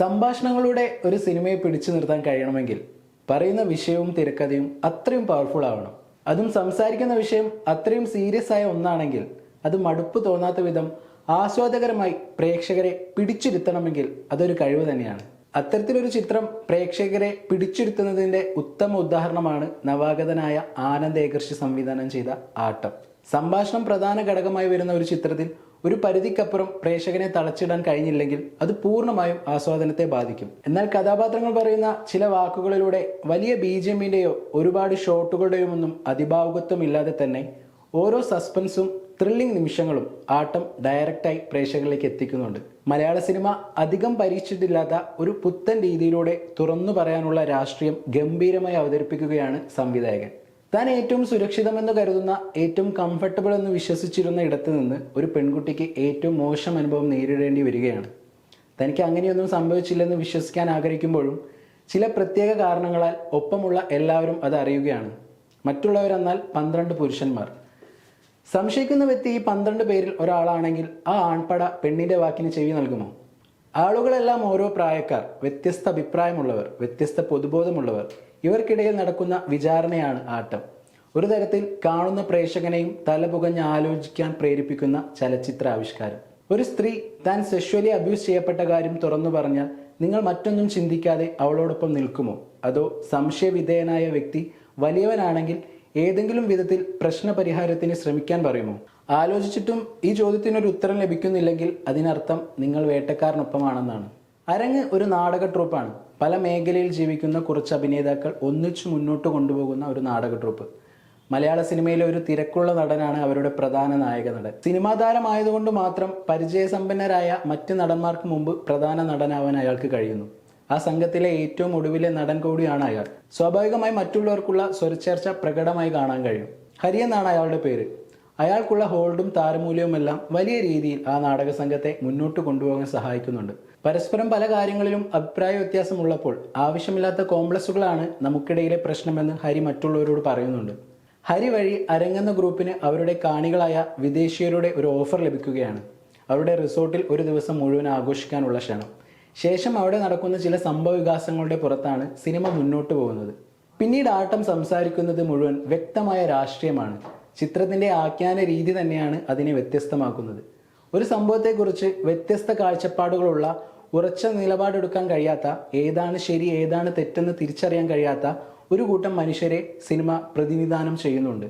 സംഭാഷണങ്ങളുടെ ഒരു സിനിമയെ പിടിച്ചു നിർത്താൻ കഴിയണമെങ്കിൽ പറയുന്ന വിഷയവും തിരക്കഥയും അത്രയും പവർഫുൾ ആവണം. അതും സംസാരിക്കുന്ന വിഷയം അത്രയും സീരിയസ് ആയ ഒന്നാണെങ്കിൽ അത് മടുപ്പ് തോന്നാത്ത വിധം ആസ്വാദകരമായി പ്രേക്ഷകരെ പിടിച്ചിരുത്തണമെങ്കിൽ അതൊരു കഴിവ് തന്നെയാണ്. അത്തരത്തിലൊരു ചിത്രം പ്രേക്ഷകരെ പിടിച്ചിരുത്തുന്നതിന്റെ ഉത്തമ ഉദാഹരണമാണ് നവാഗതനായ ആനന്ദ് ഏകർഷി സംവിധാനം ചെയ്ത ആട്ടം. സംഭാഷണം പ്രധാന ഘടകമായി വരുന്ന ഒരു ചിത്രത്തിൽ ഒരു പരിധിക്കപ്പുറം പ്രേക്ഷകനെ തളച്ചിടാൻ കഴിഞ്ഞില്ലെങ്കിൽ അത് പൂർണമായും ആസ്വാദനത്തെ ബാധിക്കും. എന്നാൽ കഥാപാത്രങ്ങൾ പറയുന്ന ചില വാക്കുകളിലൂടെ വലിയ ബി ജി ഒരുപാട് ഷോട്ടുകളുടെയോ ഒന്നും അതിഭാവുകത്വം ഇല്ലാതെ തന്നെ ഓരോ സസ്പെൻസും ത്രില്ലിംഗ് നിമിഷങ്ങളും ആട്ടം ഡയറക്റ്റായി പ്രേക്ഷകരിലേക്ക് എത്തിക്കുന്നുണ്ട്. മലയാള സിനിമ അധികം പരീക്ഷിച്ചിട്ടില്ലാത്ത ഒരു പുത്തൻ രീതിയിലൂടെ തുറന്നു പറയാനുള്ള രാഷ്ട്രീയം ഗംഭീരമായി അവതരിപ്പിക്കുകയാണ് സംവിധായകൻ. താൻ ഏറ്റവും സുരക്ഷിതമെന്ന് കരുതുന്ന ഏറ്റവും കംഫർട്ടബിൾ എന്ന് വിശ്വസിച്ചിരുന്ന ഇടത്ത് നിന്ന് ഒരു പെൺകുട്ടിക്ക് ഏറ്റവും മോശം അനുഭവം നേരിടേണ്ടി വരികയാണ്. തനിക്ക് അങ്ങനെയൊന്നും സംഭവിച്ചില്ലെന്ന് വിശ്വസിക്കാൻ ആഗ്രഹിക്കുമ്പോഴും ചില പ്രത്യേക കാരണങ്ങളാൽ ഒപ്പമുള്ള എല്ലാവരും അത് അറിയുകയാണ്. മറ്റുള്ളവരെന്നാൽ പന്ത്രണ്ട് പുരുഷന്മാർ. സംശയിക്കുന്ന വ്യക്തി ഈ പന്ത്രണ്ട് പേരിൽ ഒരാളാണെങ്കിൽ ആ ആൺപട പെണ്ണിന്റെ വാക്കിന് ചെവി നൽകുമോ? ആളുകളെല്ലാം ഓരോ പ്രായക്കാർ വ്യത്യസ്ത അഭിപ്രായമുള്ളവർ വ്യത്യസ്ത പൊതുബോധമുള്ളവർ ഇവർക്കിടയിൽ നടക്കുന്ന വിചാരണയാണ് ആട്ടം. ഒരു തരത്തിൽ കാണുന്ന പ്രേക്ഷകനെയും തലപുകഞ്ഞ് ആലോചിക്കാൻ പ്രേരിപ്പിക്കുന്ന ചലച്ചിത്ര ആവിഷ്കാരം. ഒരു സ്ത്രീ താൻ സെഷ്വലി അബ്യൂസ് ചെയ്യപ്പെട്ട കാര്യം തുറന്നു പറഞ്ഞാൽ നിങ്ങൾ മറ്റൊന്നും ചിന്തിക്കാതെ അവളോടൊപ്പം നിൽക്കുമോ? അതോ സംശയവിധേയനായ വ്യക്തി വലിയവനാണെങ്കിൽ ഏതെങ്കിലും വിധത്തിൽ പ്രശ്നപരിഹാരത്തിന് ശ്രമിക്കാൻ പറയുമോ? ആലോചിച്ചിട്ടും ഈ ചോദ്യത്തിനൊരു ഉത്തരം ലഭിക്കുന്നില്ലെങ്കിൽ അതിനർത്ഥം നിങ്ങൾ വേട്ടക്കാരനൊപ്പമാണെന്നാണ്. അരങ്ങ് ഒരു നാടക ട്രൂപ്പാണ് പല മേഖലയിൽ ജീവിക്കുന്ന കുറച്ച് അഭിനേതാക്കൾ ഒന്നിച്ചു മുന്നോട്ട് കൊണ്ടുപോകുന്ന ഒരു നാടക ട്രൂപ്പ് മലയാള സിനിമയിലെ ഒരു തിരക്കുള്ള നടനാണ് അവരുടെ പ്രധാന നായക നടൻ. സിനിമാ താരമായതുകൊണ്ട് മാത്രം പരിചയസമ്പന്നരായ മറ്റ് നടന്മാർക്ക് മുമ്പ് പ്രധാന നടനാവാൻ അയാൾക്ക് കഴിയുന്നു. ആ സംഘത്തിലെ ഏറ്റവും ഒടുവിലെ നടൻ കൂടിയാണ് അയാൾ. സ്വാഭാവികമായി മറ്റുള്ളവർക്കുള്ള സ്വരച്ചേർച്ച പ്രകടമായി കാണാൻ കഴിയും. ഹരി എന്നാണ് അയാളുടെ പേര്. അയാൾക്കുള്ള ഹോൾഡും താരമൂല്യവുമെല്ലാം വലിയ രീതിയിൽ ആ നാടക സംഘത്തെ മുന്നോട്ട് കൊണ്ടുപോകാൻ സഹായിക്കുന്നുണ്ട്. പരസ്പരം പല കാര്യങ്ങളിലും അഭിപ്രായ വ്യത്യാസമുള്ളപ്പോൾ ആവശ്യമില്ലാത്ത കോംപ്ലക്സുകളാണ് നമുക്കിടയിലെ പ്രശ്നമെന്ന് ഹരി മറ്റുള്ളവരോട് പറയുന്നുണ്ട്. ഹരി വഴി അരങ്ങെന്ന ഗ്രൂപ്പിന് അവരുടെ കാണികളായ വിദേശീയരുടെ ഒരു ഓഫർ ലഭിക്കുകയാണ്. അവരുടെ റിസോർട്ടിൽ ഒരു ദിവസം മുഴുവൻ ആഘോഷിക്കാനുള്ള ക്ഷണം. ശേഷം അവിടെ നടക്കുന്ന ചില സംഭവ വികാസങ്ങളുടെ പുറത്താണ് സിനിമ മുന്നോട്ട് പോകുന്നത്. പിന്നീട് ആട്ടം സംസാരിക്കുന്നത് മുഴുവൻ വ്യക്തമായ രാഷ്ട്രീയമാണ്. ചിത്രത്തിന്റെ ആഖ്യാന രീതി തന്നെയാണ് അതിനെ വ്യത്യസ്തമാക്കുന്നത്. ഒരു സംഭവത്തെക്കുറിച്ച് വ്യത്യസ്ത കാഴ്ചപ്പാടുകളുള്ള ഉറച്ച നിലപാടെടുക്കാൻ കഴിയാത്ത ഏതാണ് ശരി ഏതാണ് തെറ്റെന്ന് തിരിച്ചറിയാൻ കഴിയാത്ത ഒരു കൂട്ടം മനുഷ്യരെ സിനിമ പ്രതിനിധാനം ചെയ്യുന്നുണ്ട്.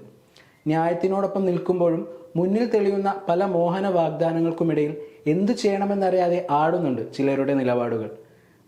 ന്യായത്തിനോടൊപ്പം നിൽക്കുമ്പോഴും മുന്നിൽ തെളിയുന്ന പല മോഹന വാഗ്ദാനങ്ങൾക്കുമിടയിൽ എന്തു ചെയ്യണമെന്നറിയാതെ ആടുന്നുണ്ട് ചിലരുടെ നിലപാടുകൾ.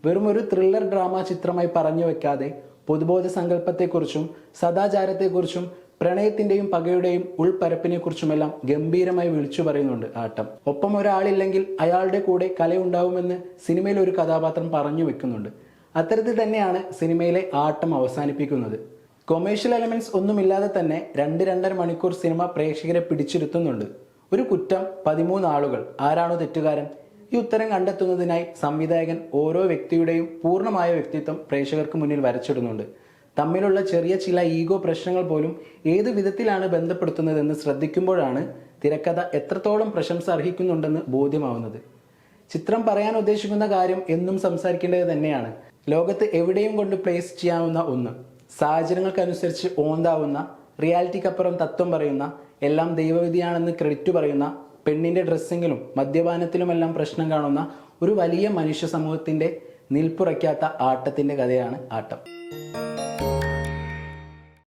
വെറും ഒരു ത്രില്ലർ ഡ്രാമ ചിത്രമായി പറഞ്ഞു വെക്കാതെ പൊതുബോധ സങ്കല്പത്തെക്കുറിച്ചും സദാചാരത്തെക്കുറിച്ചും പ്രണയത്തിന്റെയും പകയുടെയും ഉൾപ്പരപ്പിനെക്കുറിച്ചുമെല്ലാം ഗംഭീരമായി വിളിച്ചു പറയുന്നുണ്ട് ആട്ടം. ഒപ്പം ഒരാളില്ലെങ്കിൽ അയാളുടെ കൂടെ കലയുണ്ടാവുമെന്ന് സിനിമയിൽ ഒരു കഥാപാത്രം പറഞ്ഞു വെക്കുന്നുണ്ട്. അത്തരത്തിൽ തന്നെയാണ് സിനിമയിലെ ആട്ടം അവസാനിപ്പിക്കുന്നത്. കൊമേഴ്ഷ്യൽ എലമെന്റ്സ് ഒന്നുമില്ലാതെ തന്നെ രണ്ട് രണ്ടര മണിക്കൂർ സിനിമ പ്രേക്ഷകരെ പിടിച്ചിരുത്തുന്നുണ്ട്. ഒരു കുറ്റം പതിമൂന്ന് ആളുകൾ. ആരാണോ തെറ്റുകാരൻ? ഈ ഉത്തരം കണ്ടെത്തുന്നതിനായി സംവിധായകൻ ഓരോ വ്യക്തിയുടെയും പൂർണമായ വ്യക്തിത്വം പ്രേക്ഷകർക്ക് മുന്നിൽ വരച്ചിടുന്നുണ്ട്. തമ്മിലുള്ള ചെറിയ ചില ഈഗോ പ്രശ്നങ്ങൾ പോലും ഏത് വിധത്തിലാണ് ബന്ധപ്പെടുത്തുന്നതെന്ന് ശ്രദ്ധിക്കുമ്പോഴാണ് തിരക്കഥ എത്രത്തോളം പ്രശംസ അർഹിക്കുന്നുണ്ടെന്ന് ബോധ്യമാവുന്നത്. ചിത്രം പറയാൻ ഉദ്ദേശിക്കുന്ന കാര്യം എന്നും സംസാരിക്കേണ്ടത് തന്നെയാണ്. ലോകത്ത് എവിടെയും കൊണ്ട് പ്ലേസ് ചെയ്യാവുന്ന ഒന്ന്. സാഹചര്യങ്ങൾക്കനുസരിച്ച് ഓന്താവുന്ന റിയാലിറ്റിക്കപ്പുറം തത്വം പറയുന്ന എല്ലാം ദൈവവിധിയാണെന്ന് ക്രെഡിറ്റ് പറയുന്ന പെണ്ണിന്റെ ഡ്രസ്സിങ്ങിലും മദ്യപാനത്തിലുമെല്ലാം പ്രശ്നം കാണുന്ന ഒരു വലിയ മനുഷ്യ സമൂഹത്തിന്റെ നിൽപ്പുറയ്ക്കാത്ത ആട്ടത്തിന്റെ കഥയാണ് ആട്ടം.